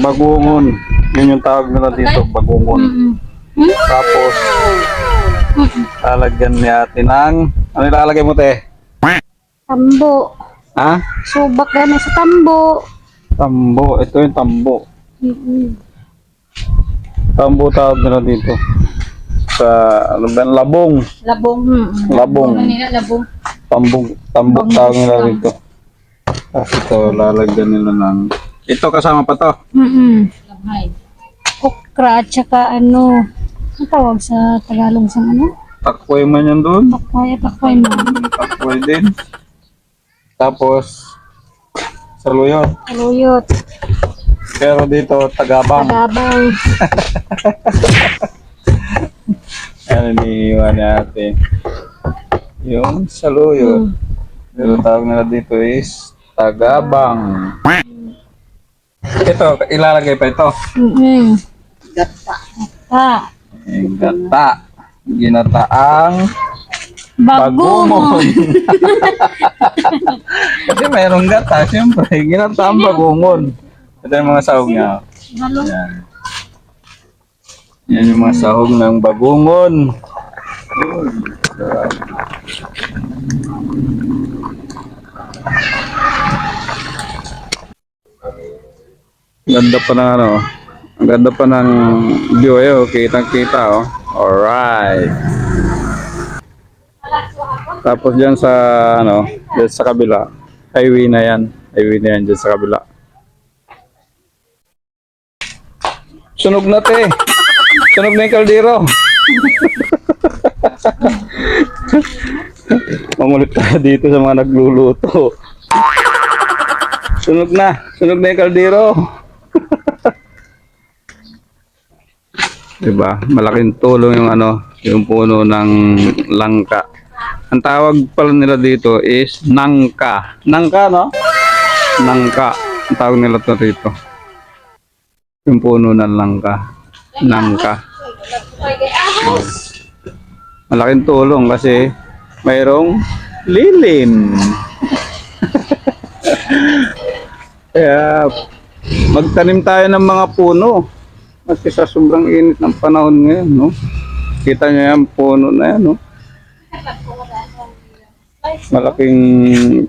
Bagungon. Yun yung tawag nila dito, bagungon. Tapos, lalagyan niya natin ng... Ano ilalagay mo, te? Tambo. Ha? Subak gani sa tambo. Tambo. Ito yung tambo. Mm-mm. Tambo tawag nila dito. Sa, ano ba, labong. Labong. Mm-mm. Labong. Kanina labong. Tambog, tambok tawag nila dito. Tapos ito, lalagyan nila ng... Ito kasama pa to. Mm-mm. Okra at saka ano, ang tawag sa Tagalog sa ano? Takpoy man yan doon. Takway at takway mo. Takpoy din. Tapos, saluyot. Kaluyot. Pero dito, tagabang. Tagabaw. Ano iniiwan natin? Yung saluyot. Mm. Pero tawag nila dito is tagabang. Ito, ilalagay pa ito. Mm-mm. Gata. Yung gata. Ginataang Bagong. bagumon. Kasi mayroong gata, siyempre. Ginataang bagungon. Ito yung mga sahog niya. Yan. Yan yung mga sahog ng bagungon. Ganda pa ng ano. Ang ganda pa ng view eh. Oh. Kitang kita oh. Alright. Tapos dyan sa ano, dyan sa kabila. Highway na yan. Highway na yan dyan sa kabila. Sunog na te. Sunog na yung kaldero. Mamulit tayo dito sa mga nagluluto. Sunog na. Sunog na yung kaldero. Diba? Malaking tulong yung ano, yung puno ng langka. Ang tawag pala nila dito is nangka. Nangka, no? Nangka. Ang tawag nila to dito. Yung puno ng langka. Nangka. Malaking tulong kasi mayroong lilim. Kaya magtanim tayo ng mga puno. Kasi sa sobrang init ng panahon ngayon, no? Kita niyo yan, puno na yan, no? Malaking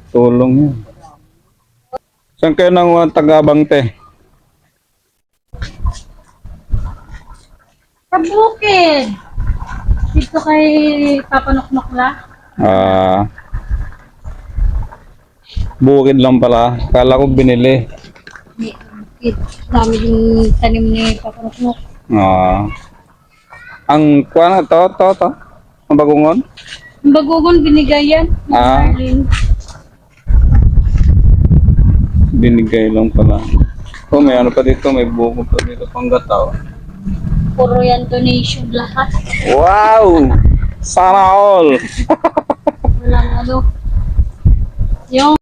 tulong yan. Saan kayo nang tagabang te? Sa bukid. Dito kay Papa Noknokla. Ah. bukid lang pala. Kala ko binili. Di, bukid. Dami din tanim ni Papa Noknok. Ah. Ang kuha na to, to, to. Ang bagungon. Ang bagugon binigay yan. Ah. Binigay lang pala. Oh, may ano pa dito, may buko pa dito pang gataw. Puro yan donation lahat. Wow! Sana all! Walang ano. Yung